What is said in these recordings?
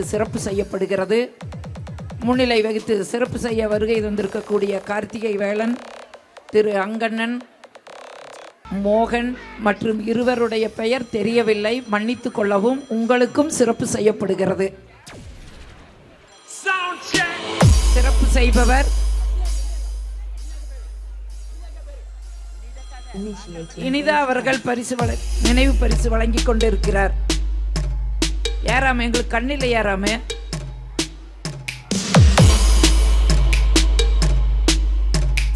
சிறப்பு செய்யப்படுகிறது. முன்னிலை வகித்து சிறப்பு செய்ய வருகை தந்திருக்கக்கூடிய கார்த்திகை வேலன் திரு அங்கண்ணன் மோகன் மற்றும் இருவருடைய பெயர் தெரியவில்லை. மன்னித்துக் கொள்ளவும் உங்களுக்கும் சிறப்பு செய்யப்படுகிறது. சிறப்பு செய்பவர் இனிதா அவர்கள் பரிசு வழ நினைவு பரிசு வழங்கி கொண்டிருக்கிறார். ஏறாம எங்களுக்கு கண்ணில் ஏறாம.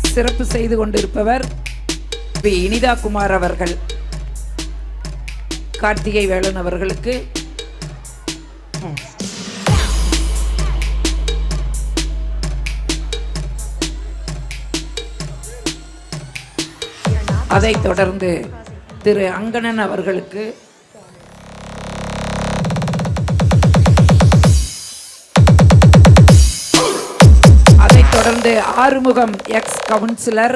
சிறப்பு செய்து கொண்டிருப்பவர் பி. இனிதா குமார் அவர்கள். கார்த்திகை வேலன் அவர்களுக்கு. அதைத் தொடர்ந்து திரு அங்கணன் அவர்களுக்கு அதைத் Arumugam ex councillor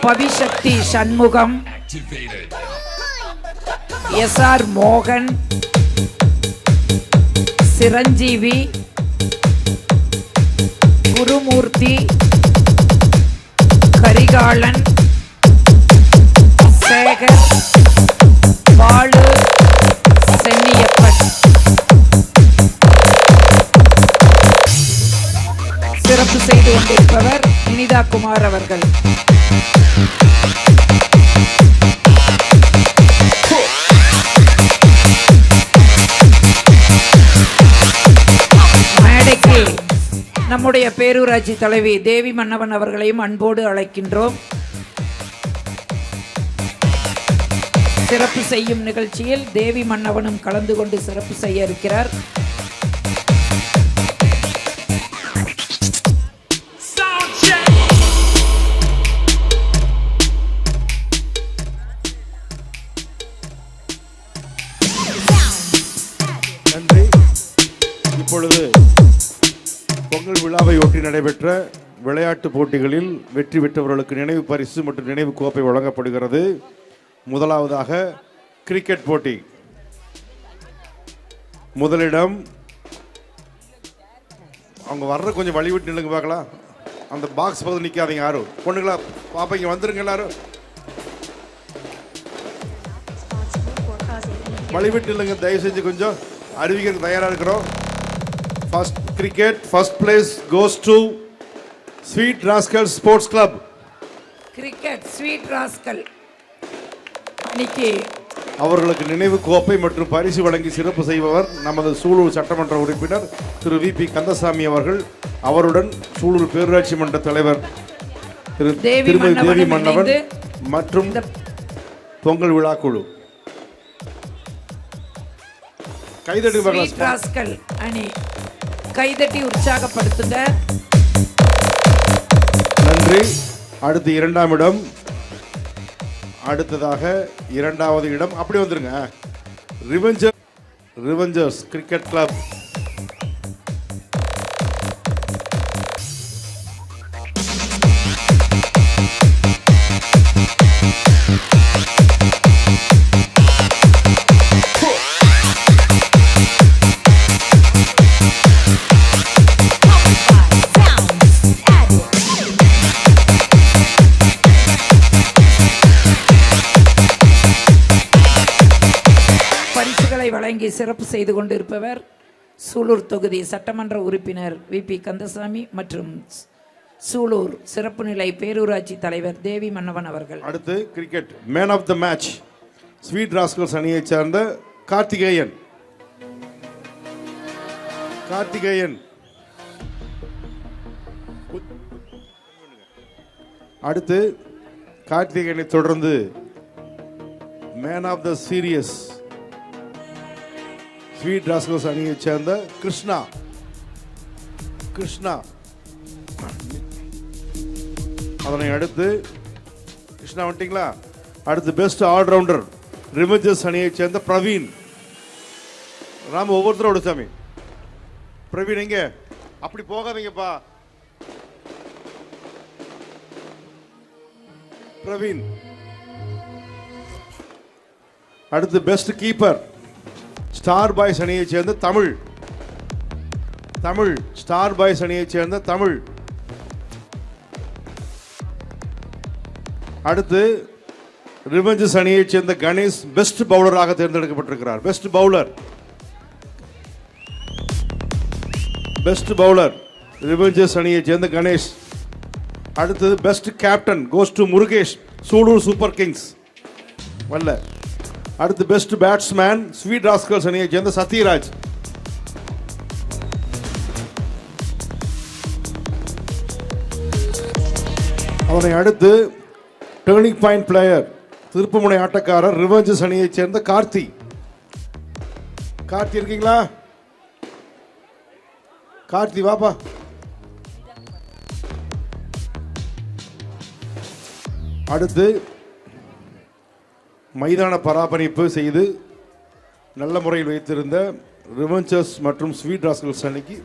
Pavisakthi Shanmugam S R மோகன் சிரஞ்சீவி குருமூர்த்தி கரிகாலன் சேகர் பாலு இனிதா குமார் அவர்கள். மேடைக்கு நம்முடைய பேரூராட்சி தலைவி தேவி மன்னவன் அவர்களையும் அன்போடு அழைக்கின்றோம். சிறப்பு செய்யும் நிகழ்ச்சியில் தேவி மன்னவனும் கலந்து கொண்டு சிறப்பு செய்ய இருக்கிறார். விழாவை ஒட்டி நடைபெற்ற விளையாட்டு போட்டிகளில் வெற்றி பெற்றவர்களுக்கு நினைவு பரிசு மற்றும் நினைவு கோப்பை வழங்கப்படுகிறது. முதலாவதாக கிரிக்கெட் போட்டி. முதலிடம் அவங்க வர்ற கொஞ்சம் வழிவிட்டு நில்லுங்க பார்க்கலாம். அந்த பாக்ஸ் பகுதி நிற்காதீங்க யாரும் பொண்ணுங்களா பாப்பா இங்கே வந்துருங்க எல்லாரும். வழிவிட்டு இல்லைங்க தயவு செஞ்சு கொஞ்சம் அறிவிக்கிறதுக்கு தயாராக இருக்கிறோம். First cricket first place goes to sweet rascal sports club cricket sweet rascal அன்னைக்கு அவர்களுக்கு நினைவு கோப்பை மற்றும் பரிசு வழங்கி சிறப்பு செய்பவர் நமது சூலூர் சட்டமன்ற உறுப்பினர் திரு வி பி கந்தசாமி அவர்கள். அவருடன் சூலூர் பேரூராட்சி மன்ற தலைவர் திரு திருமதி தேவி மன்னவன் மற்றும் பொங்கல் விழா குழு. ராஸ்கல் அணி. கைதட்டி உற்சாகப்படுத்துங்க. நன்றி. அடுத்து இரண்டாம் இடம். அடுத்ததாக இரண்டாவது இடம். அப்படி வந்துருங்க. ரிவெஞ்சர் ரிவெஞ்சர்ஸ் கிரிக்கெட் கிளப் சிறப்பு செய்து கொண்டிருப்பவர் சூலூர் தொகுதி சட்டமன்ற உறுப்பினர் வி பி கந்தசாமி மற்றும் சூலூர் சிறப்பு நிலை பேரூராட்சி தலைவர் தேவி மன்னவன் அவர்கள். அடுத்து cricket man of the match sweet rascals அணியைச் சேர்ந்த கார்த்திகேயன். கார்த்திகேயன். அடுத்து கார்த்திகேயனை தொடர்ந்து man of the series sweet rascals அணியை சேர்ந்த கிருஷ்ணா. கிருஷ்ணா. அதனை அடுத்து கிருஷ்ணா வந்துட்டீங்களா? அடுத்து பெஸ்ட் ஆல்ரவுண்டர் ரிமஜஸ் அணியை சேர்ந்த பிரவீன். ராம ஒவ்வொருத்தரோட சாமி. பிரவீன் எங்க? அப்படி போகாதீங்கப்பா. பிரவீன். அடுத்து பெஸ்ட் கீப்பர் ஸ்டார் பாய்ஸ் அணியைச் சேர்ந்த தமிழ். தமிழ் ஸ்டார் பாய்ஸ் அணியைச் சேர்ந்த தமிழ். அடுத்து ரிவெஞ்சஸ் அணியைச் சேர்ந்த கணேஷ் பெஸ்ட் பவுலராக தேர்ந்தெடுக்கப்பட்டிருக்கிறார். Best bowler best bowler revengers அணியைச் சேர்ந்த கணேஷ். அடுத்தது best captain goes to Murugesh Sulur super kings வல்ல. அடுத்து பெஸ்ட் பேட்ஸ்மேன் ஸ்வீட் ராஸ்கல்ஸ் அணியை சேர்ந்த சத்யராஜ். அவனை அடுத்து டேர்னிங் பாயிண்ட் பிளேயர் திருப்புமுனை ஆட்டக்காரர் ரிவெஞ்சஸ் அணியைச் சேர்ந்த கார்த்தி. கார்த்தி இருக்கீங்களா? கார்த்தி வாப்பா. அடுத்து மைதான பராமரிப்பு செய்து நல்ல முறையில் வைத்திருந்த ரிவெஞ்சர்ஸ் மற்றும் ஸ்வீட் ராஸ்கல்ஸ் அன்னைக்கு.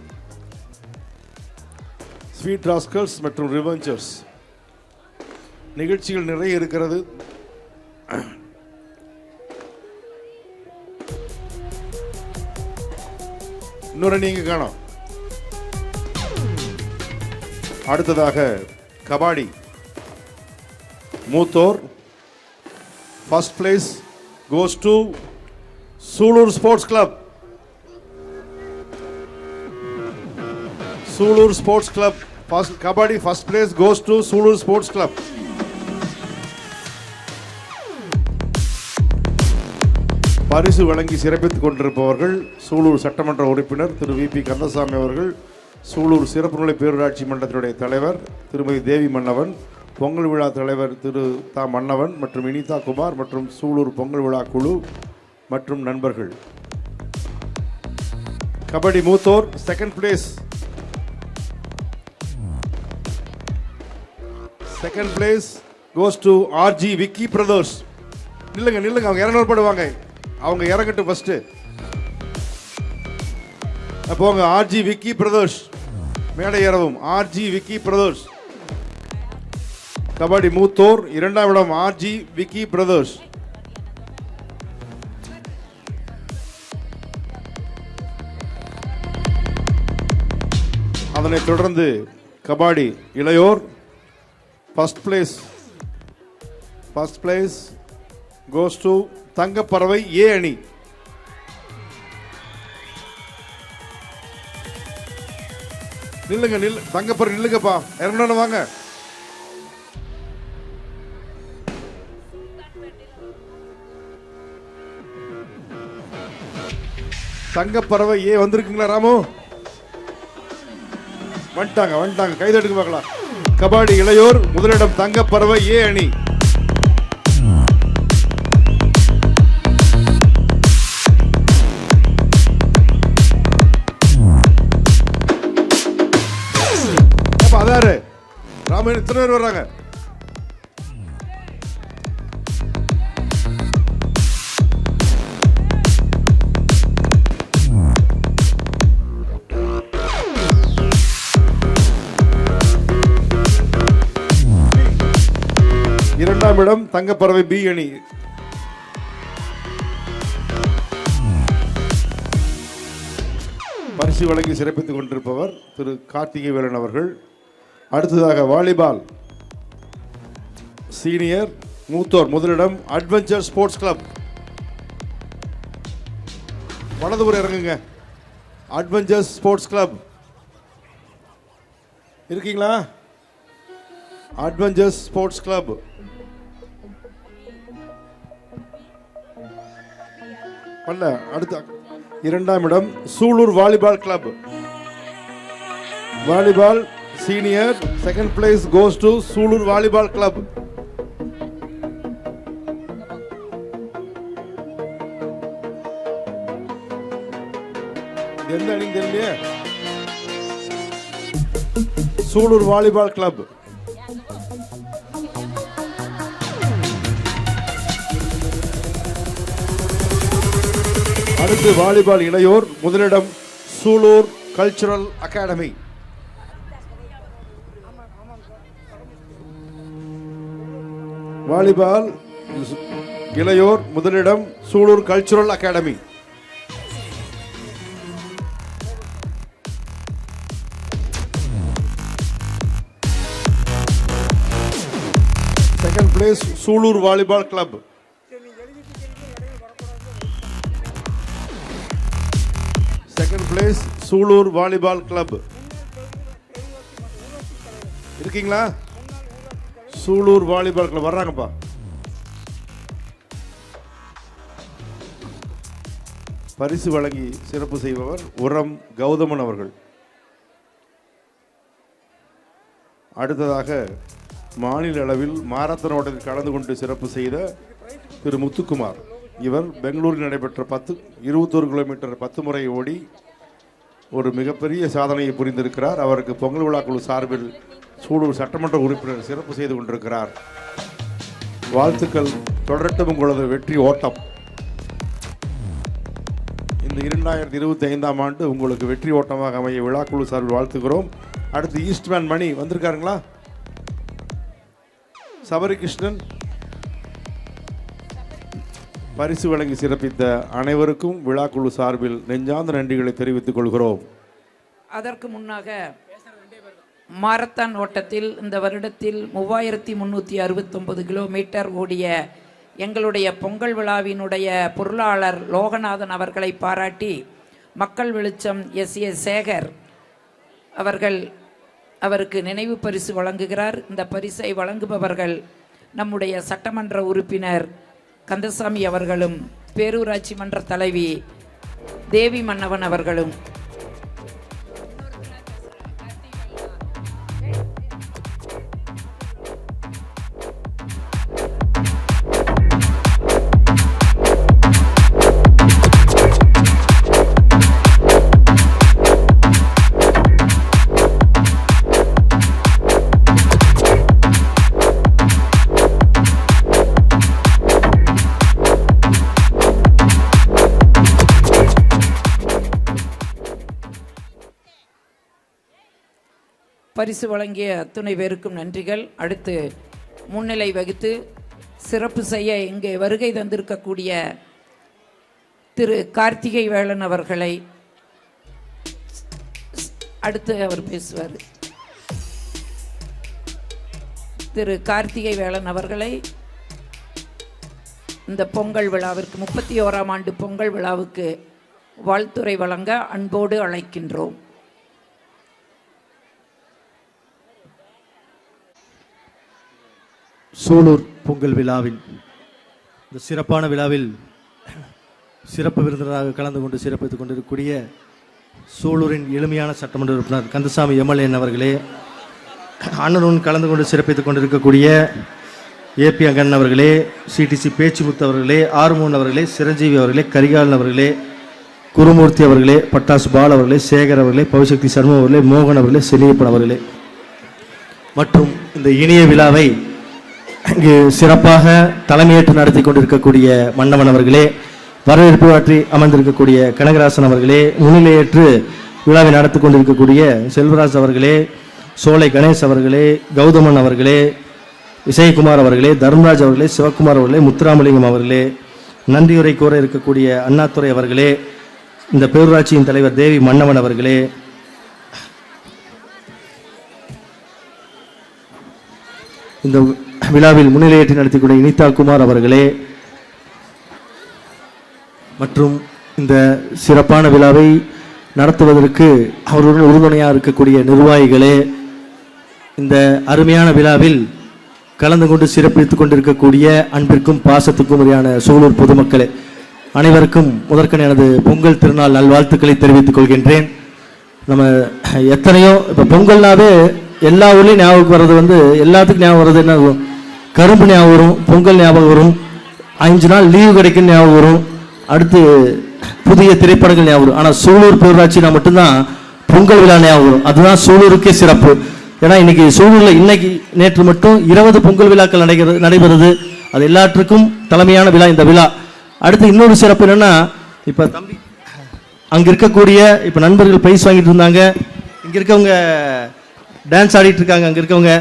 ஸ்வீட் ராஸ்கல்ஸ் மற்றும் ரிவெஞ்சர்ஸ் நிகழ்ச்சிகள் நிறைய இருக்கிறது. இன்னொரு நீங்க காணோம். அடுத்ததாக கபாடி. மூத்தோர். First place goes to Sulur sports club Sulur sports club first kabaddi first place goes to Sulur sports club பரிசு வழங்கி சிறப்பித்துக் கொண்டிருப்பவர்கள் சூலூர் சட்டமன்ற உறுப்பினர் திரு வி பி கந்தசாமி அவர்கள் சூலூர் சிறப்பு நிலை பேரூராட்சி மன்றத்தினுடைய தலைவர் திருமதி தேவி மன்னவன் பொங்கல் விழா தலைவர் திரு தா மன்னவன் மற்றும் இனிதா குமார் மற்றும் சூலூர் பொங்கல் விழா குழு மற்றும் நண்பர்கள். கபடி மூத்தோர் second place second place goes to RG Vicky brothers நில்லுங்க நில்லுங்க அவங்க இரநூறு படுவாங்க அவங்க இறங்கட்டும் ஃபர்ஸ்ட் போங்க ஆர்ஜி விக்கி பிரதர்ஸ் மேடை ஏறவும். ஆர்ஜி விக்கி பிரதர்ஸ் கபடி மூத்தோர் இரண்டாம் இடம் ஆர்ஜி விக்கி பிரதர்ஸ். அதனைத் தொடர்ந்து கபாடி இளையோர் first place first place goes to Thangaparavai A அணி. நில்லுங்க நில் தங்கப்பறவை நில்லுங்கப்பா. இறங்கணும் வாங்க. தங்கப்பறவை ஏ வந்திருக்குங்களா ராமு? வந்துட்டாங்க வந்துட்டாங்க. கைதட்டுக்கு பார்க்கலாம். கபாடி இளையோர் முதலிடம் தங்கப்பறவை ஏ அணி. அதாரு. ராமன் இத்தனை பேர் வர்றாங்க? நிமிடம் இடம் தங்கப்பறவை பி அணி. பரிசு வழங்கி சிறப்பித்துக் கொண்டிருப்பவர் திரு கார்த்திகை வேலன் அவர்கள். அடுத்ததாக வாலிபால் சீனியர் மூத்தோர் முதலிடம் அட்வென்ச்சர் ஸ்போர்ட்ஸ் கிளப் வலதுபுறம் இறங்குங்க. அட்வென்ச்சர் ஸ்போர்ட்ஸ் கிளப் இருக்கீங்களா? அட்வென்ச்சர் ஸ்போர்ட்ஸ் கிளப் அல்ல அடுத்த இரண்டாம் இடம் Sulur volleyball club volleyball senior second place goes to Sulur volleyball club எந்த அணி தெரியலையே? சூலூர் வாலிபால் கிளப் அடுத்து வாலிபால் இளையோர் முதலிடம் சூலூர் கல்ச்சுரல் அகாடமி. வாலிபால் இளையோர் முதலிடம் Sulur cultural academy. Second place Sulur volleyball club second place Sulur volleyball club இருக்கீங்களா? Sulur volleyball club வர்றாங்கப்பா. பரிசு வழங்கி சிறப்பு செய்பவர் உரம் கௌதமன் அவர்கள். அடுத்ததாக மாநில அளவில் மாரத்தன் ஓட்டத்தில் கலந்து கொண்டு சிறப்பு செய்த திரு முத்துக்குமார். இவர் பெங்களூரில் நடைபெற்ற பத்து இருபத்தோரு கிலோமீட்டர் பத்து முறை ஓடி ஒரு மிகப்பெரிய சாதனையை புரிந்திருக்கிறார். அவருக்கு பொங்கல் விழா குழு சார்பில் சூலூர் சட்டமன்ற உறுப்பினர் சிறப்பு செய்து கொண்டிருக்கிறார். வாழ்த்துக்கள். தொடரட்டும் உங்களது வெற்றி ஓட்டம். இந்த இரண்டாயிரத்தி இருபத்தி ஐந்தாம் ஆண்டு உங்களுக்கு வெற்றி ஓட்டமாக அமைய விழாக்குழு சார்பில் வாழ்த்துக்கிறோம் அடுத்து ஈஸ்ட்மேன் மணி வந்திருக்காருங்களா? சபரி கிருஷ்ணன் பரிசு வழங்கி சிறப்பித்த அனைவருக்கும் விழாக்குழு சார்பில் நெஞ்சார்ந்த நன்றிகளை தெரிவித்துக் கொள்கிறோம். அதற்கு முன்னாக மாரத்தான் ஓட்டத்தில் இந்த வருடத்தில் மூவாயிரத்தி முந்நூற்றி அறுபத்தொம்பது கிலோமீட்டர் ஓடிய எங்களுடைய பொங்கல் விழாவினுடைய பொருளாளர் லோகநாதன் அவர்களை பாராட்டி மக்கள் வெளிச்சம் எஸ் ஏ சேகர் அவர்கள் அவருக்கு நினைவு பரிசு வழங்குகிறார். இந்த பரிசை வழங்குபவர்கள் நம்முடைய சட்டமன்ற உறுப்பினர் கந்தசாமி அவர்களும் பேரூராட்சி மன்ற தலைவி தேவி மன்னவன் அவர்களும். பரிசு வழங்கிய அத்துணை பேருக்கும் நன்றிகள். அடுத்து முன்னிலை வகித்து சிறப்பு செய்ய இங்கே வருகை தந்திருக்கக்கூடிய திரு கார்த்திகை வேளன் அவர்களை அடுத்து அவர் பேசுவார். திரு கார்த்திகை வேளன் அவர்களை இந்த பொங்கல் விழாவிற்கு முப்பத்தி ஓராம் ஆண்டு பொங்கல் விழாவுக்கு வாழ்த்துறை வழங்க அன்போடு அழைக்கின்றோம். சூலூர் பொங்கல் விழாவில் இந்த சிறப்பான விழாவில் சிறப்பு விருந்தினராக கலந்து கொண்டு சிறப்பித்துக் கொண்டிருக்கக்கூடிய சூலூரின் எளிமையான சட்டமன்ற உறுப்பினர் கந்தசாமி எம்எல்ஏன் அவர்களே அண்ணனுடன் கலந்து கொண்டு சிறப்பித்துக் கொண்டிருக்கக்கூடிய ஏபி அங்கன் அவர்களே சிடிசி பேச்சுமுத்து அவர்களே ஆறுமோன் அவர்களே சிரஞ்சீவி அவர்களே கரிகாலன் அவர்களே குருமூர்த்தி அவர்களே பட்டாசு பால் அவர்களே சேகர் அவர்களே பவிசக்தி சர்மா அவர்களே மோகன் அவர்களே செலியப்பன் அவர்களே. மற்றும் இந்த இனிய விழாவை இங்கு சிறப்பாக தலைமையேற்று நடத்தி கொண்டிருக்கக்கூடிய மன்னவன் அவர்களே வரவேற்பு ஆற்றி அமர்ந்திருக்கக்கூடிய கனகராசன் அவர்களே முன்னிலையேற்று விழாவை நடத்தி கொண்டிருக்கக்கூடிய செல்வராஜ் அவர்களே சோலை கணேஷ் அவர்களே கௌதமன் அவர்களே விஜயகுமார் அவர்களே தர்மராஜ் அவர்களே சிவகுமார் அவர்களே முத்துராமலிங்கம் அவர்களே நன்றியுரை கூற இருக்கக்கூடிய அண்ணாத்துறை அவர்களே இந்த பேரூராட்சியின் தலைவர் தேவி மன்னவன் அவர்களே இந்த விழாவில் முன்னிலையேற்று நடத்திக்கூடிய இனிதா குமார் அவர்களே மற்றும் இந்த சிறப்பான விழாவை நடத்துவதற்கு அவருடன் உறுதுணையாக இருக்கக்கூடிய நிர்வாகிகளே இந்த அருமையான விழாவில் கலந்து கொண்டு சிறப்பித்துக் கொண்டிருக்கக்கூடிய அன்பிற்கும் பாசத்துக்கும் உரியான சூலூர் பொதுமக்களே அனைவருக்கும் முதற்கன் எனது பொங்கல் திருநாள் நல்வாழ்த்துக்களை தெரிவித்துக் கொள்கின்றேன். நம்ம எத்தனையோ இப்போ பொங்கல்னாவே எல்லா ஊர்லேயும் ஞாபகம் வர்றது வந்து எல்லாத்துக்கும் ஞாபகம் வர்றது என்ன? கரும்பு ஞாபகம் வரும் பொங்கல் ஞாபகம் வரும் அஞ்சு நாள் லீவு கிடைக்கும் ஞாபகம் வரும். அடுத்து புதிய திரைப்படங்கள் ஞாபகம் வரும். ஆனால் சூலூர் பேரூராட்சினா மட்டும்தான் பொங்கல் விழா ஞாபகம் வரும். அதுதான் சூலூருக்கே சிறப்பு. ஏன்னா இன்னைக்கு சூலூரில் இன்னைக்கு நேற்று மட்டும் இருபது பொங்கல் விழாக்கள் நடைகிறது நடைபெறுது. அது எல்லாற்றுக்கும் தலைமையான விழா இந்த விழா. அடுத்து இன்னொரு சிறப்பு என்னென்னா இப்போ தம்பி அங்கே இருக்கக்கூடிய இப்போ நண்பர்கள் பிரைஸ் வாங்கிட்டு இருந்தாங்க. இங்கே இருக்கவங்க டான்ஸ் ஆடிட்டு இருக்காங்க அங்கே இருக்கவங்க.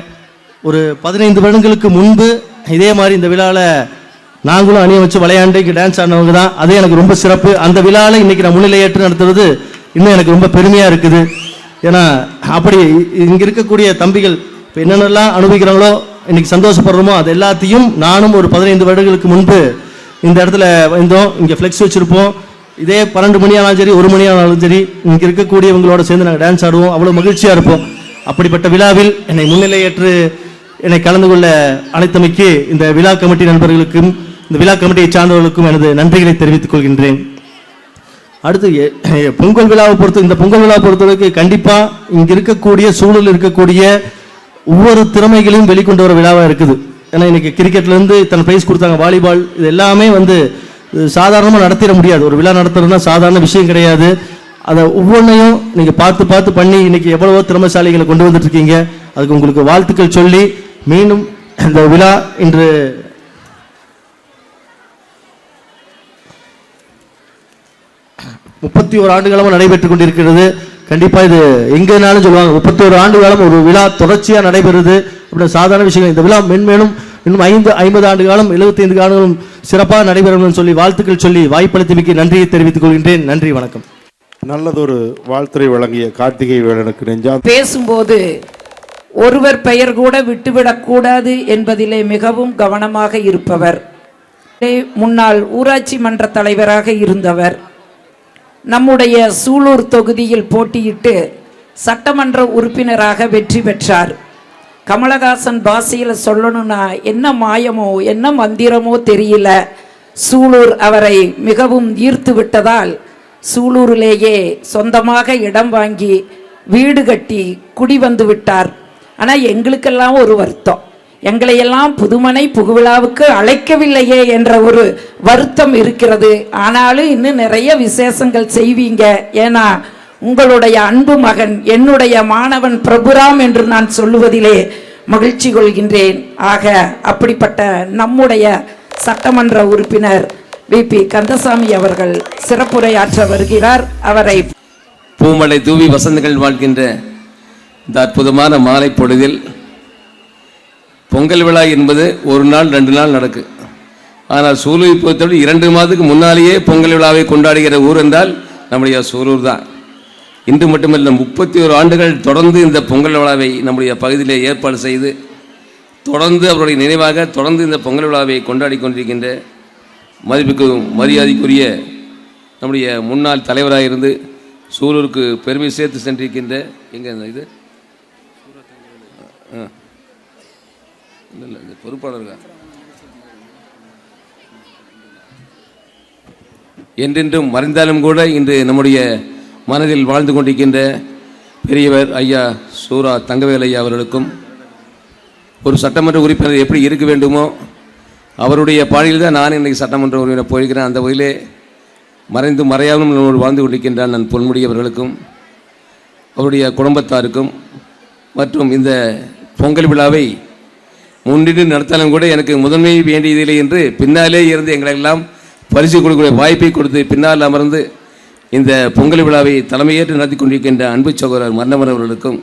ஒரு பதினைந்து வருடங்களுக்கு முன்பு இதே மாதிரி இந்த விழாவில் நாங்களும் அணியை வச்சு விளையாண்டு இங்கே டான்ஸ் ஆடினவங்க தான். அது எனக்கு ரொம்ப சிறப்பு. அந்த விழாவில் இன்றைக்கி நான் முன்னிலையேற்று நடத்துறது இன்னும் எனக்கு ரொம்ப பெருமையாக இருக்குது. ஏன்னா அப்படி இங்கே இருக்கக்கூடிய தம்பிகள் இப்போ என்னென்னலாம் அனுபவிக்கிறாங்களோ இன்னைக்கு சந்தோஷப்படுறோமோ அது எல்லாத்தையும் நானும் ஒரு பதினைந்து வருடங்களுக்கு முன்பு இந்த இடத்துல வந்தோம். இங்கே ஃப்ளெக்ஸ் வச்சுருப்போம். இதே பன்னெண்டு மணி ஆனாலும் சரி ஒரு மணி ஆனாலும் சரி இங்கே இருக்கக்கூடியவங்களோட சேர்ந்து நாங்கள் டான்ஸ் ஆடுவோம். அவ்வளோ மகிழ்ச்சியாக இருப்போம். அப்படிப்பட்ட விழாவில் என்னை முன்னிலையேற்று என்னை கலந்து கொள்ள அழைத்தமைக்கு இந்த விழா கமிட்டி நண்பர்களுக்கும் இந்த விழா கமிட்டியை சார்ந்தவர்களுக்கும் எனது நன்றிகளை தெரிவித்துக் கொள்கின்றேன். அடுத்து பொங்கல் விழாவை பொறுத்து இந்த பொங்கல் விழாவை பொறுத்தவரைக்கும் கண்டிப்பாக இங்கே இருக்கக்கூடிய சூழல் இருக்கக்கூடிய ஒவ்வொரு திறமைகளையும் வெளிக்கொண்டு வர விழாவாக இருக்குது. ஏன்னா இன்னைக்கு கிரிக்கெட்லேருந்து இத்தனை ப்ரைஸ் கொடுத்தாங்க வாலிபால் இது எல்லாமே வந்து சாதாரணமாக நடத்திட முடியாது. ஒரு விழா நடத்துறதுனா சாதாரண விஷயம் கிடையாது. அதை ஒவ்வொன்றையும் நீங்கள் பார்த்து பார்த்து பண்ணி இன்னைக்கு எவ்வளவோ திறமைசாலிகளை கொண்டு வந்துட்டு இருக்கீங்க. அதுக்கு உங்களுக்கு வாழ்த்துக்கள் சொல்லி மீண்டும் இந்த விழா இன்று முப்பத்தி ஒரு ஆண்டு காலமாக நடைபெற்றுக் கொண்டிருக்கிறது. கண்டிப்பாக இது எங்கேனாலும் சொல்லுவாங்க முப்பத்தி ஒரு ஆண்டு காலம் ஒரு விழா தொடர்ச்சியாக நடைபெறுது. அப்படின்னு சாதாரண விஷயம். இந்த விழா மென்மேலும் இன்னும் ஐந்து ஐம்பது ஆண்டு காலம் எழுபத்தைந்து ஆண்டுகளும் சிறப்பாக நடைபெறும் சொல்லி வாழ்த்துக்கள் சொல்லி வாய்ப்பளித்தமைக்கு நன்றியை தெரிவித்துக் கொள்கின்றேன். நன்றி வணக்கம். நல்லதொரு வாழ்த்துரை வழங்கிய கார்த்திகை வேலனுக்கு நெஞ்சா பேசும்போது ஒருவர் பெயர் கூட விட்டுவிடக்கூடாது என்பதிலே மிகவும் கவனமாக இருப்பவர். முன்னாள் ஊராட்சி மன்ற தலைவராக இருந்தவர். நம்முடைய சூலூர் தொகுதியில் போட்டியிட்டு சட்டமன்ற உறுப்பினராக வெற்றி பெற்றார். கமலஹாசன் பாஷையில் சொல்லணும்னா என்ன மாயமோ என்ன மந்திரமோ தெரியல. சூலூர் அவரை மிகவும் ஈர்த்து விட்டதால் சூலூரிலேயே சொந்தமாக இடம் வாங்கி வீடு கட்டி குடி வந்து விட்டார். ஆனால் எங்களுக்கெல்லாம் ஒரு வருத்தம். எங்களையெல்லாம் புதுமனை புகுவிழாவுக்கு அழைக்கவில்லையே என்ற ஒரு வருத்தம் இருக்கிறது. ஆனாலும் இன்னும் நிறைய விசேஷங்கள் செய்வீங்க. ஏன்னா உங்களுடைய அன்பு மகன் என்னுடைய மாணவன் பிரபுராம் என்று நான் சொல்லுவதிலே மகிழ்ச்சி கொள்கின்றேன். ஆக அப்படிப்பட்ட நம்முடைய சட்டமன்ற உறுப்பினர் வி. பி. கந்தசாமி அவர்கள் சிறப்புரையாற்ற வருகிறார். அவரை பூமலை தூவி வசந்தங்கள் வாழ்கின்ற இந்த அற்புதமான மாலை பொழுதில் பொங்கல் விழா என்பது ஒரு நாள் ரெண்டு நாள் நடக்கு. ஆனால் சூலூர் பொறுத்தவரை இரண்டு மாதத்துக்கு முன்னாலேயே பொங்கல் விழாவை கொண்டாடுகிற ஊர் என்றால் நம்முடைய சூலூர் தான். இன்று மட்டுமல்ல முப்பத்தி ஒரு ஆண்டுகள் தொடர்ந்து இந்த பொங்கல் விழாவை நம்முடைய பகுதியிலே ஏற்பாடு செய்து தொடர்ந்து அவருடைய நினைவாக தொடர்ந்து இந்த பொங்கல் விழாவை கொண்டாடி கொண்டிருக்கின்ற மதிப்புக்கு மரியாதைக்குரிய நம்முடைய முன்னாள் தலைவராக இருந்து சூலூருக்கு பெருமை சேர்த்து சென்றிருக்கின்ற எங்கே இது? ஆ. இல்லை இல்லை இந்த பொறுப்பாளர்கள் என்றென்றும் மறைந்தாலும் கூட இன்று நம்முடைய மனதில் வாழ்ந்து கொண்டிருக்கின்ற பெரியவர் ஐயா சூரா தங்கவேல் ஐயா அவர்களுக்கும் ஒரு சட்டமன்ற உறுப்பினர் எப்படி இருக்க வேண்டுமோ அவருடைய பாணியில் தான் நான் இன்றைக்கு சட்டமன்ற உறுப்பினர் போயிருக்கிறேன் அந்த வகையிலே மறைந்து மறையாமல் நம்மோடு வாழ்ந்து கொண்டிருக்கின்றான் நான் பொன்முடி அவர்களுக்கும் அவருடைய குடும்பத்தாருக்கும் மற்றும் இந்த பொங்கல் விழாவை முன்னிட்டு நடத்தாலும் கூட எனக்கு முதன்மை வேண்டியதில்லை என்று பின்னாலே இருந்து எங்களெல்லாம் பரிசு கொடுக்கக்கூடிய வாய்ப்பை கொடுத்து பின்னால் அமர்ந்து இந்த பொங்கல் விழாவை தலைமையேற்று நடத்தி கொண்டிருக்கின்ற அன்பு சகோதரர் மன்னவர் அவர்களுக்கும்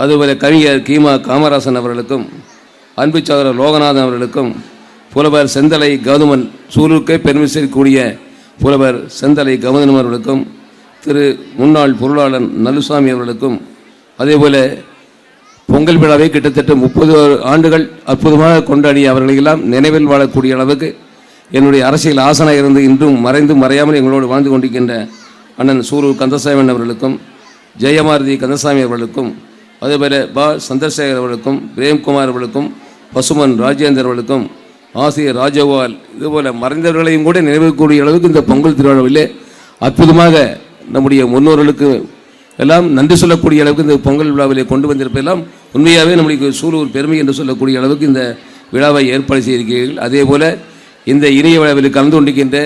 அதுபோல கவிஞர் கீமா காமராசன் அவர்களுக்கும் அன்பு சகோதரர் லோகநாதன் அவர்களுக்கும் புலவர் செந்தலை கௌதமன் சூருக்கே பெருமை சேர்க்கக்கூடிய புலவர் செந்தலை கௌதமன் அவர்களுக்கும் திரு முன்னாள் பொருளாளர் நல்லுசாமி அவர்களுக்கும் அதேபோல பொங்கல் விழாவை கிட்டத்தட்ட முப்பது ஆண்டுகள் அற்புதமாக கொண்டாடிய அவர்களையெல்லாம் நினைவில் வாழக்கூடிய அளவுக்கு என்னுடைய அரசியல் ஆசனாக இருந்து இன்றும் மறைந்து மறையாமல் எங்களோடு வாழ்ந்து கொண்டிருக்கின்ற அண்ணன் சூரூர் கந்தசாமி அவர்களுக்கும் ஜெயமாரதி கந்தசாமி அவர்களுக்கும் அதேபோல பா. சந்திரசேகர் அவர்களுக்கும் பிரேம்குமார் அவர்களுக்கும் பசுமன் ராஜேந்தர் அவர்களுக்கும் ஆசிரியர் ராஜகோபால் இதுபோல் மறைந்தவர்களையும் கூட நினைவுக்கூடிய அளவுக்கு இந்த பொங்கல் திருவிழாவிலே அற்புதமாக நம்முடைய முன்னோர்களுக்கு எல்லாம் நன்றி சொல்லக்கூடிய அளவுக்கு இந்த பொங்கல் விழாவிலே கொண்டு வந்திருப்பதெல்லாம் உண்மையாகவே நம்முடைய சூலூர் பெருமை என்று சொல்லக்கூடிய அளவுக்கு இந்த விழாவை ஏற்பாடு செய்திருக்கிறீர்கள். அதே போல் இந்த இணைய விழாவில் கலந்து கொண்டிருக்கின்ற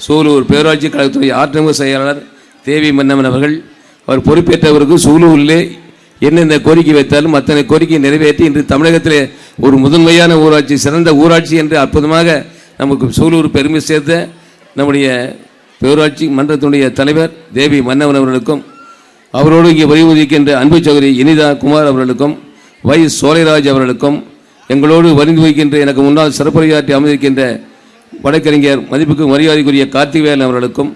சூலூர் பேரூராட்சி கழகத்துடைய ஆற்றமுக செயலாளர் தேவி மன்னமன் அவர்கள் அவர் பொறுப்பேற்றவருக்கு சூலூரிலே என்னென்ன கோரிக்கை வைத்தாலும் அத்தனை கோரிக்கையை நிறைவேற்றி இன்று தமிழகத்தில் ஒரு முதன்மையான ஊராட்சி சிறந்த ஊராட்சி என்று அற்புதமாக நமக்கு சூலூர் பெருமை சேர்த்த நம்முடைய பேரூராட்சி மன்றத்தினுடைய தலைவர் தேவி மன்னவன் அவர்களுக்கும் அவரோடு இங்கே வலியுறுத்திக்கின்ற அன்பு சகோதரி இனிதா குமார் அவர்களுக்கும் வை சோலைராஜ் அவர்களுக்கும் எங்களோடு வரிந்து வைக்கின்ற எனக்கு முன்னால் சிறப்புரையாற்றி அமைந்திருக்கின்ற வழக்கறிஞர் மதிப்புக்கு மரியாதைக்குரிய கார்த்திகேயன் அவர்களுக்கும்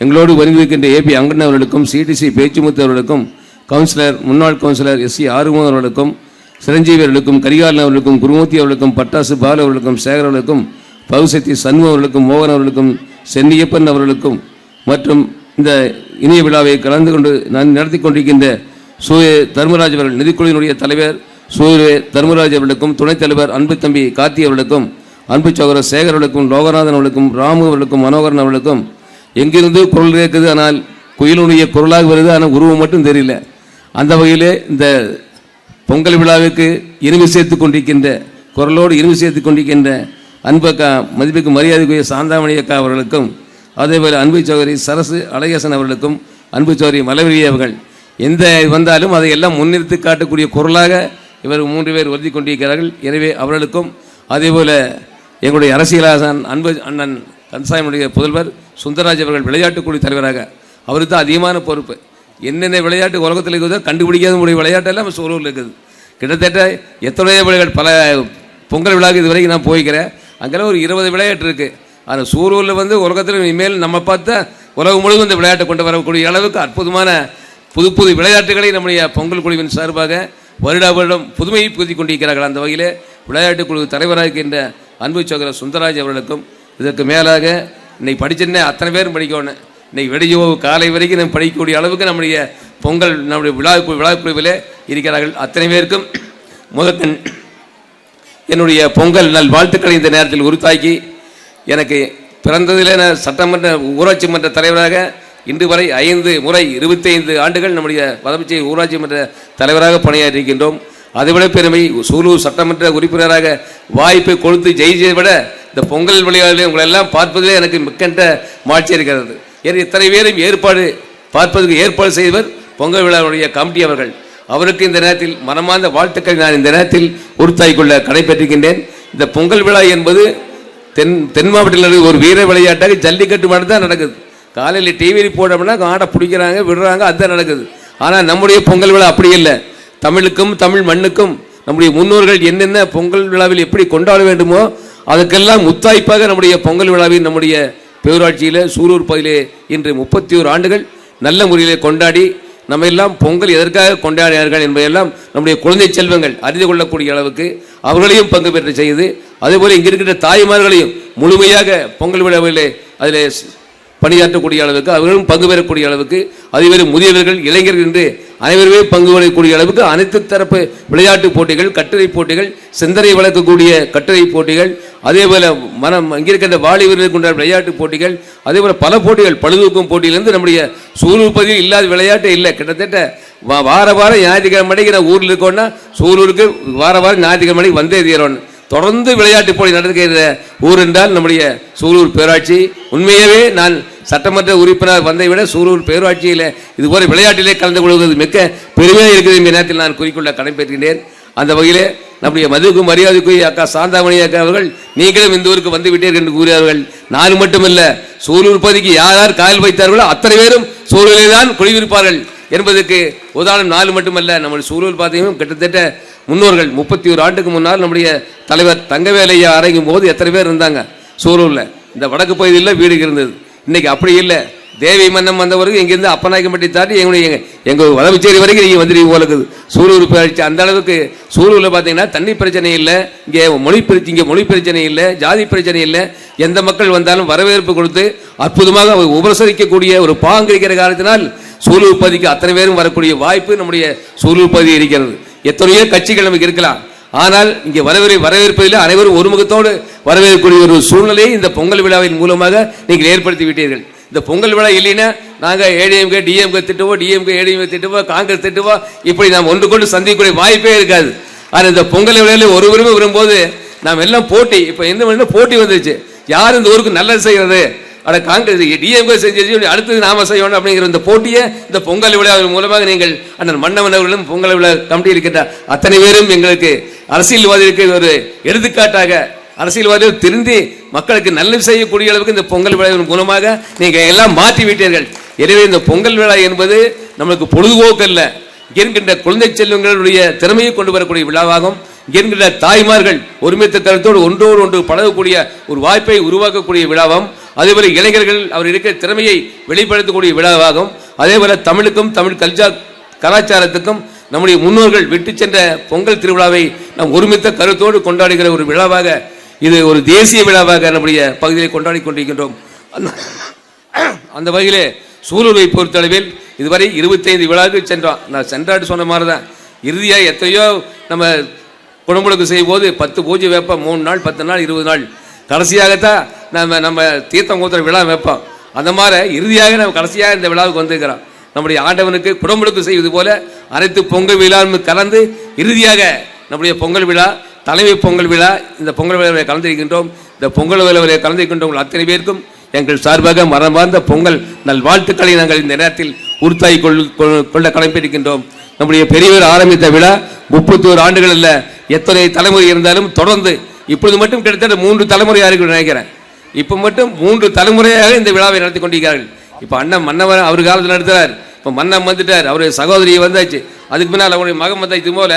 எங்களோடு வரிந்து வைக்கின்ற ஏபி அங்கன் அவர்களுக்கும் சிடிசி பேச்சுமுத்து அவர்களுக்கும் கவுன்சிலர் முன்னாள் கவுன்சிலர் எஸ் சி ஆறுமுகம் அவர்களுக்கும் சிரஞ்சீவி அவர்களுக்கும் கரிகாலன் அவர்களுக்கும் குருமூர்த்தி அவர்களுக்கும் பட்டாசு பால் அவர்களுக்கும் சேகர் அவர்களுக்கும் பகுசக்தி சண்முகம் அவர்களுக்கும் மோகன் அவர்களுக்கும் சென்னியப்பன் அவர்களுக்கும் மற்றும் இந்த இணைய விழாவை கலந்து கொண்டு நான் நடத்தி கொண்டிருக்கின்ற சூரிய தர்மராஜ் அவர்கள் நிதிக்குழுவினுடைய தலைவர் சூரிய தர்மராஜ் அவர்களுக்கும் துணைத் தலைவர் அன்பு தம்பி கார்த்தி அவர்களுக்கும் அன்பு சகோதரர் சேகர் அவர்களுக்கும் லோகநாதன் அவர்களுக்கும் ராமு அவர்களுக்கும் மனோகரன் அவர்களுக்கும். எங்கிருந்து குரல் கேட்குது ஆனால் குயிலுடைய குரலாக வருது ஆனால் உருவம் மட்டும் தெரியல. அந்த வகையிலே இந்த பொங்கல் விழாவுக்கு இனிமை சேர்த்து கொண்டிருக்கின்ற குரலோடு இனிமை சேர்த்து கொண்டிருக்கின்ற அன்பக்கா மதிப்புக்கு மரியாதைக்குரிய சாந்தாமணி அக்கா அவர்களுக்கும் அதேபோல் அன்பு சௌகரி சரசு அழகேசன் அவர்களுக்கும் அன்பு சௌகரி மலவரி அவர்கள் எந்த வந்தாலும் அதை எல்லாம் முன்னிறுத்தி காட்டக்கூடிய குரலாக இவர் மூன்று பேர் வருதி கொண்டிருக்கிறார்கள். எனவே அவர்களுக்கும் அதேபோல் எங்களுடைய அரசியலாசன் அன்பு அண்ணன் கன்சாயமுடைய புதல்வர் சுந்தரராஜ் அவர்கள் விளையாட்டுக்குழு தலைவராக அவருக்கு தான் அதிகமான பொறுப்பு. என்னென்ன விளையாட்டு உலகத்தில் இருக்குதோ கண்டுபிடிக்காத முடிய விளையாட்டெல்லாம் நம்ம சூழலில் இருக்குது. கிட்டத்தட்ட எத்தனையோ விளையாட்டு பல பொங்கல் விழாவுக்கு இது வரைக்கும் நான் போய்க்கிறேன். அங்கெல்லாம் ஒரு இருபது விளையாட்டு இருக்குது ஆனால் சூரூரில் வந்து உலகத்தில் இனிமேல் நம்ம பார்த்தா உலகம் முழுவதும் இந்த விளையாட்டை கொண்டு வரக்கூடிய அளவுக்கு அற்புதமான புது புது விளையாட்டுகளை நம்முடைய பொங்கல் குழுவின் சார்பாக வருடா வருடம் புதுமையை புகுத்தி கொண்டிருக்கிறார்கள். அந்த வகையில் விளையாட்டுக் குழு தலைவராக இருக்கின்ற அன்பு சோகர சுந்தராஜ் அவர்களுக்கும் இதற்கு மேலாக இன்னைக்கு படிச்சிருந்தே அத்தனை பேரும் படிக்கணும். இன்னைக்கு வெடியோ காலை வரைக்கும் நம்ம படிக்கக்கூடிய அளவுக்கு நம்முடைய பொங்கல் நம்முடைய விழா விழாக்குழுவிலே இருக்கிறார்கள். அத்தனை பேருக்கும் முதற்கண் என்னுடைய பொங்கல் நல் வாழ்த்துக்களை இந்த நேரத்தில் உருத்தாக்கி எனக்கு பிறந்ததிலே நான் சட்டமன்ற ஊராட்சி மன்ற தலைவராக இன்று வரை ஐந்து முறை இருபத்தைந்து ஆண்டுகள் நம்முடைய வதமிச்சை ஊராட்சி மன்ற தலைவராக பணியாற்றியிருக்கின்றோம். அதைவிட பெருமை சூலூர் சட்டமன்ற உறுப்பினராக வாய்ப்பை கொடுத்து ஜெயிச்சதை விட இந்த பொங்கல் விளையாட்டில் உங்களெல்லாம் பார்ப்பதிலே எனக்கு மிக்கன்ற மாட்சி இருக்கிறது. ஏன் இத்தனை பேரும் ஏற்பாடு பார்ப்பதற்கு ஏற்பாடு செய்தவர் பொங்கல் விழாவுடைய கமிட்டி அவர்கள். அவருக்கு இந்த நேரத்தில் மனமார்ந்த வாழ்த்துக்களை நான் இந்த நேரத்தில் உறுத்தாய்க்குள்ள கொள்ள கடைபெற்றிருக்கின்றேன். இந்த பொங்கல் விழா என்பது தென் தென் மாவட்டத்தில் ஒரு வீர விளையாட்டாக ஜல்லிக்கட்டு மட்டும் தான் நடக்குது. காலையில் டிவியில் போட்டோம்னா ஆடை பிடிக்கிறாங்க விடுறாங்க அதுதான் நடக்குது. ஆனால் நம்முடைய பொங்கல் விழா அப்படி இல்லை. தமிழுக்கும் தமிழ் மண்ணுக்கும் நம்முடைய முன்னோர்கள் என்னென்ன பொங்கல் விழாவில் எப்படி கொண்டாட வேண்டுமோ அதுக்கெல்லாம் முத்தாய்ப்பாக நம்முடைய பொங்கல் விழாவின் நம்முடைய பேரூராட்சியில் சூரூர் பகுதியிலே இன்று முப்பத்தி ஓரு ஆண்டுகள் நல்ல முறையிலே கொண்டாடி நம்ம எல்லாம் பொங்கல் எதற்காக கொண்டாடினார்கள் என்பதெல்லாம் நம்முடைய குழந்தை செல்வங்கள் அறிந்து கொள்ளக்கூடிய அளவுக்கு அவர்களையும் பங்கு பெற்று செய்து அதேபோல் இங்கே இருக்கின்ற தாய்மார்களையும் முழுமையாக பொங்கல் விழாவிலே அதில் பணியாற்றக்கூடிய அளவுக்கு அவர்களும் பங்கு பெறக்கூடிய அளவுக்கு அதேபோல முதியவர்கள் இளைஞர்கள் என்று அனைவருமே பங்கு பெறக்கூடிய அளவுக்கு அனைத்து தரப்பு விளையாட்டு போட்டிகள் கட்டுரை போட்டிகள் சிந்தனை வளர்க்கக்கூடிய கட்டுரை போட்டிகள் அதேபோல மனம் இங்கே இருக்கின்ற வாலிபர்களுக்கு உண்டான விளையாட்டு போட்டிகள் அதேபோல பல போட்டிகள் பழுதூக்கும் போட்டியிலிருந்து நம்முடைய சூலூர் பகுதியில் இல்லாத விளையாட்டே இல்லை. கிட்டத்தட்ட வார வாரம் ஞாயிற்றுக்கிழமை மணிக்கு நான் ஊரில் இருக்கோன்னா சூலூருக்கு வார வாரம் ஞாயிற்றுக்கிழமை மணிக்கு வந்தே தீரோன்னு தொடர்ந்து விளையாட்டு போட்டி நடத்துகிற ஊர் என்றால் நம்முடைய சூலூர் பேராட்சி. உண்மையாகவே நான் சட்டமன்ற உறுப்பினர் வந்தை விட சூலூர் பேராட்சியில் இதுபோல விளையாட்டிலே கலந்து கொள்வது மிக்க பெருமையாக இருக்குது இந்த நேரத்தில் நான் குறிக்கொள்ள கடமைப்பெறுகின்றேன் அந்த வகையில் நம்முடைய மதுவுக்கும் மரியாதைக்குரிய அக்கா சாந்தாமணி அக்கா அவர்கள் நீங்களும் இந்த ஊருக்கு வந்து விட்டீர்கள் என்று கூறியார்கள் நான் மட்டுமல்ல சூலூர் பகுதிக்கு யார் யார் காயல் வைத்தார்களோ அத்தனை பேரும் சூழலில் தான் குடியிருப்பார்கள். என்பதற்கு உதாரணம் நாலு மட்டுமல்ல நம்முடைய சூழல் பார்த்தீங்கன்னா கிட்டத்தட்ட முன்னோர்கள் முப்பத்தி ஒரு ஆண்டுக்கு முன்னால் நம்முடைய தலைவர் தங்கவேலையை அறையும் போது எத்தனை பேர் இருந்தாங்க சூலூரில். இந்த வடக்கு பகுதியில் வீடு இருந்தது. இன்றைக்கி அப்படி இல்லை. தேவி மன்னம் வந்தவருக்கு இங்கேருந்து அப்பநாயக்கம்பட்டி தாண்டி எங்களுடைய எங்கள் எங்கள் வளவுச்சேரி வரைக்கும் நீங்கள் வந்துடுவீங்க போல இருக்குது சூலூர் பேச்சு அந்த அளவுக்கு சூலூரில் பார்த்தீங்கன்னா தண்ணி பிரச்சனை இல்லை. இங்கே மொழி பிரச்சனை இங்கே மொழி பிரச்சனை இல்லை ஜாதி பிரச்சனை இல்லை. எந்த மக்கள் வந்தாலும் வரவேற்பு கொடுத்து அற்புதமாக உபசரிக்கக்கூடிய ஒரு பாங்கு இருக்கிற காரணத்தினால் சூலூர் பகுதிக்கு அத்தனை பேரும் வரக்கூடிய வாய்ப்பு நம்முடைய சூலூர் பகுதி இருக்கிறது. எத்தனையோ கட்சிகள் நமக்கு இருக்கலாம். ஆனால் இங்கே வரவேற் வரவேற்பதில் அனைவரும் ஒருமுகத்தோடு வரவேற்கக்கூடிய ஒரு சூழ்நிலையை இந்த பொங்கல் விழாவின் மூலமாக நீங்கள் ஏற்படுத்தி விட்டீர்கள். இந்த பொங்கல் விழா இல்லைன்னா நாங்கள் ஏடிஎம்கே டிஎம்கே திட்டுவோம் டிஎம்கே ஏடிஎம்கே திட்டுவோம் காங்கிரஸ் திட்டுவோம். இப்படி நாம் ஒன்று கொண்டு சந்திக்கக்கூடிய வாய்ப்பே இருக்காது. ஆனால் இந்த பொங்கல் விழாவில் ஒருவருமே வரும்போது நாம் எல்லாம் போட்டி இப்போ என்ன பண்ண போட்டி வந்துருச்சு. யார் இந்த ஊருக்கு நல்லது செய்கிறது அட காங்கிரஸ் டிஎம்கே செஞ்சு அடுத்தது நாம செய்யணும் அப்படிங்கிற இந்த போட்டியை இந்த பொங்கல் விழா மூலமாக நீங்கள் அண்ணன் மன்னவன் அவர்களும் பொங்கல் விழா கமிட்டி இருக்கின்ற அத்தனை பேரும் எங்களுக்கு அரசியல்வாதிகளுக்கு ஒரு எடுத்துக்காட்டாக அரசியல்வாதிகள் திருந்தி மக்களுக்கு நல்லது செய்யக்கூடிய அளவுக்கு இந்த பொங்கல் விழாவின் மூலமாக நீங்கள் எல்லாம் மாற்றி விட்டீர்கள். எனவே இந்த பொங்கல் விழா என்பது நம்மளுக்கு பொழுதுபோக்கு அல்ல. இருக்கின்ற குழந்தை செல்வங்களுடைய திறமையை கொண்டு வரக்கூடிய விழாவாகும். இருக்கின்ற தாய்மார்கள் ஒருமித்த கருத்தோடு ஒன்றோடு ஒன்று பழகக்கூடிய ஒரு வாய்ப்பை உருவாக்கக்கூடிய விழாவும் அதேபோல இளைஞர்கள் அவர் இருக்கிற திறமையை வெளிப்படுத்தக்கூடிய விழாவாகும். அதேபோல தமிழுக்கும் தமிழ் கல்ச்சா கலாச்சாரத்துக்கும் நம்முடைய முன்னோர்கள் விட்டு சென்ற பொங்கல் திருவிழாவை நாம் ஒருமித்த கருத்தோடு கொண்டாடுகிற ஒரு விழாவாக இது ஒரு தேசிய விழாவாக நம்முடைய பகுதியை கொண்டாடி கொண்டிருக்கின்றோம். அந்த அந்த வகையிலே சூலூரை பொறுத்தளவில் இதுவரை இருபத்தைந்து விழாவுக்கு சென்றோம் நான் சென்றாட்டு சொன்ன மாதிரி தான் இறுதியாக எத்தனையோ நம்ம குடமுழுக்கு செய்யும் போது பத்து பூஜை வைப்போம் மூணு நாள் பத்து நாள் இருபது நாள். கடைசியாகத்தான் நம்ம நம்ம தீர்த்தம் கூத்துற விழா வைப்போம். அந்த மாதிரி இறுதியாக நம்ம கடைசியாக இந்த விழாவுக்கு வந்திருக்கிறோம். நம்முடைய ஆண்டவனுக்கு குடமுழுக்கு செய்வது போல அனைத்து பொங்கல் விழாவும் கலந்து இறுதியாக நம்முடைய பொங்கல் விழா தலைமை பொங்கல் விழா இந்த பொங்கல் விழாவில் கலந்திருக்கின்றோம். இந்த பொங்கல் விழாவில் கலந்திருக்கின்றோம் உங்கள் அத்தனை பேருக்கும் எங்கள் சார்பாக மரபார்ந்த பொங்கல் நல் வாழ்த்துக்களை நாங்கள் இந்த நேரத்தில் உறுத்தாய் கொள் கொள்ள கிளம்பியிருக்கின்றோம் நம்முடைய பெரியவர் ஆரம்பித்த விழா முப்பத்தோரு ஆண்டுகள் எத்தனை தலைமுறை இருந்தாலும் தொடர்ந்து இப்பொழுது மட்டும் கிட்டத்தட்ட மூன்று தலைமுறையாக இருக்கு நினைக்கிறேன். இப்போ மட்டும் மூன்று தலைமுறையாக இந்த விழாவை நடத்தி கொண்டிருக்கிறார்கள். இப்போ அண்ணன் மன்னவர் அவர் காலத்தில் நடத்துகிறார் இப்போ மன்னன் வந்துட்டார். அவருடைய சகோதரி வந்தாச்சு. அதுக்கு முன்னால் அவருடைய மகன் வந்தாச்சு இது போல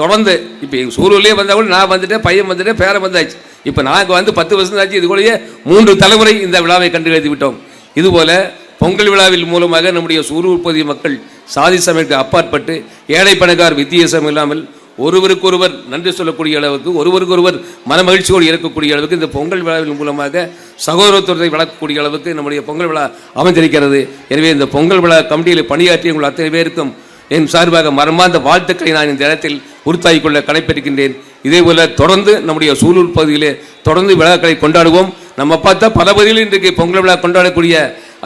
தொடர்ந்து இப்போ சூரூர்லேயே வந்தால் கூட நான் வந்துட்டேன் பையன் வந்துட்டேன் பேரன் வந்தாச்சு. இப்போ நாங்கள் வந்து பத்து வருஷம் ஆச்சு இது கூடயே மூன்று தலைமுறை இந்த விழாவை கண்டு எழுதி விட்டோம். இதுபோல் பொங்கல் விழாவில் மூலமாக நம்முடைய சூரூர் பகுதி மக்கள் சாதி சமயத்துக்கு அப்பாற்பட்டு ஏழை பணக்கார் வித்தியாசம் இல்லாமல் ஒருவருக்கொருவர் நன்றி சொல்லக்கூடிய அளவுக்கு ஒருவருக்கொருவர் மன மகிழ்ச்சியோடு இருக்கக்கூடிய அளவுக்கு இந்த பொங்கல் விழாவின் மூலமாக சகோதரத்துவத்தை வளர்க்கக்கூடிய அளவுக்கு நம்முடைய பொங்கல் விழா அமைந்திருக்கிறது. எனவே இந்த பொங்கல் விழா கமிட்டியில் பணியாற்றிய உங்கள் அத்தனை பேருக்கும் என் சார்பாக மரமார்ந்த வாழ்த்துக்களை நான் இந்த இடத்தில் உறுத்தாகிக் கொள்ள கடைப்பிடிக்கின்றேன் இதேபோல தொடர்ந்து நம்முடைய சூலூர் பகுதியிலே தொடர்ந்து விழாக்களை கொண்டாடுவோம். நம்ம பார்த்தா பல பகுதிகளில் இன்றைக்கு பொங்கல் விழா கொண்டாடக்கூடிய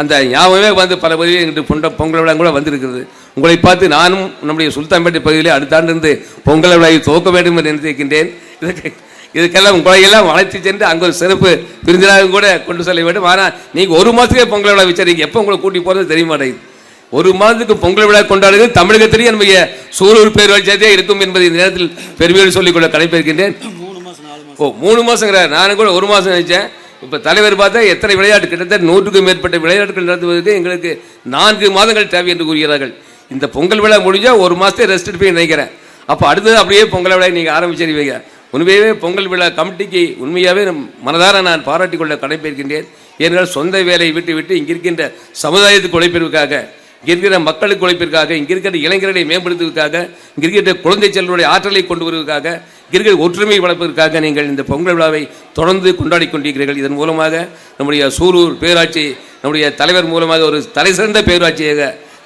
அந்த ஞாபகமே வந்து பல பகுதியில் இன்று பொண்ட பொங்கல் விழா கூட வந்திருக்கிறது. உங்களை பார்த்து நானும் நம்முடைய சுல்தான்பேட்டை பகுதியிலே அடுத்த ஆண்டிருந்து பொங்கல் விழாவை துவக்க வேண்டும் என்று நினைத்திருக்கின்றேன். இதற்கு இதுக்கெல்லாம் உங்களை எல்லாம் அழைத்து சென்று அங்கே ஒரு சிறப்பு விருந்தினராக கூட கொண்டு செல்ல வேண்டும். ஆனால் நீங்கள் ஒரு மாதத்துக்கே பொங்கல் விழா வச்சிருக்கீங்க எப்போ உங்களை கூட்டி போகிறது தெரிய மாட்டேங்குது. ஒரு மாதத்துக்கு பொங்கல் விழா கொண்டாடுவது தமிழகத்திலேயே நம்முடைய சூரூர் பேரூராட்சியாக இருக்கும் என்பதை இந்த நேரத்தில் பெருமையோடு சொல்லிக்கொள்ள கடைப்பிடிக்கின்றேன் ஓ மூணு மாதங்கிறார் நானும் கூட ஒரு மாதம் நினைச்சேன் இப்போ தலைவர் பார்த்தா எத்தனை விளையாட்டு கிட்டத்தட்ட நூற்றுக்கும் மேற்பட்ட விளையாட்டுகள் நடத்துவதற்கு எங்களுக்கு நான்கு மாதங்கள் தேவை என்று கூறுகிறார்கள். இந்த பொங்கல் விழா முடிஞ்சால் ஒரு மாதத்தை ரெஸ்ட் எடுப்பேன் நினைக்கிறேன். அப்போ அடுத்தது அப்படியே பொங்கல் விழா நீங்கள் ஆரம்பிச்சிருவீங்க உண்மையாகவே பொங்கல் விழா கமிட்டிக்கு உண்மையாகவே மனதார நான் பாராட்டிக் கொள்ள கடைப்பிடிக்கின்றேன் ஏனென்றால் சொந்த வேலையை விட்டு விட்டு இங்கே இருக்கின்ற சமுதாயத்துக்கு உழைப்பிற்காக இங்கே இருக்கிற மக்களுக்கு உழைப்பிற்காக இங்கே இருக்கிற இளைஞர்களை மேம்படுத்துவதற்காக இங்கே இருக்கிற குழந்தை செல்வனுடைய ஆற்றலை கொண்டு வருவதற்காக இங்கே இருக்கிற ஒற்றுமை வளர்ப்பதற்காக நீங்கள் இந்த பொங்கல் விழாவை தொடர்ந்து கொண்டாடி கொண்டிருக்கிறீர்கள். இதன் மூலமாக நம்முடைய சூரூர் பேராட்சி நம்முடைய தலைவர் மூலமாக ஒரு தலை சிறந்த பேராட்சியாக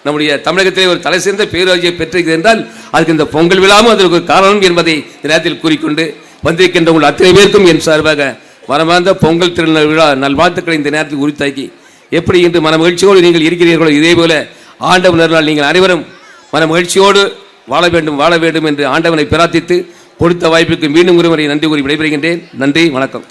நம்முடைய தமிழகத்திலே ஒரு தலை சிறந்த பேராட்சியை பெற்றிருக்கிறது என்றால் அதுக்கு இந்த பொங்கல் விழாவும் அதற்கு ஒரு காரணம் என்பதை இந்த நேரத்தில் கூறிக்கொண்டு வந்திருக்கின்ற உங்கள் அத்தனை பேருக்கும் என் சார்பாக மனமார்ந்த பொங்கல் திருநாள் விழா நல்வாழ்த்துக்களை இந்த நேரத்தில் உரித்தாக்கி எப்படி இன்று மன மகிழ்ச்சியோடு நீங்கள் இருக்கிறீர்களோ இதே போல ஆண்டவன் அருளால் நீங்கள் அனைவரும் மன மகிழ்ச்சியோடு வாழ வேண்டும் வாழ வேண்டும் என்று ஆண்டவனை பிரார்த்தித்து கொடுத்த வாய்ப்புக்கு மீண்டும் ஒருமுறை நன்றி கூறி விடைபெறுகின்றேன். நன்றி வணக்கம்.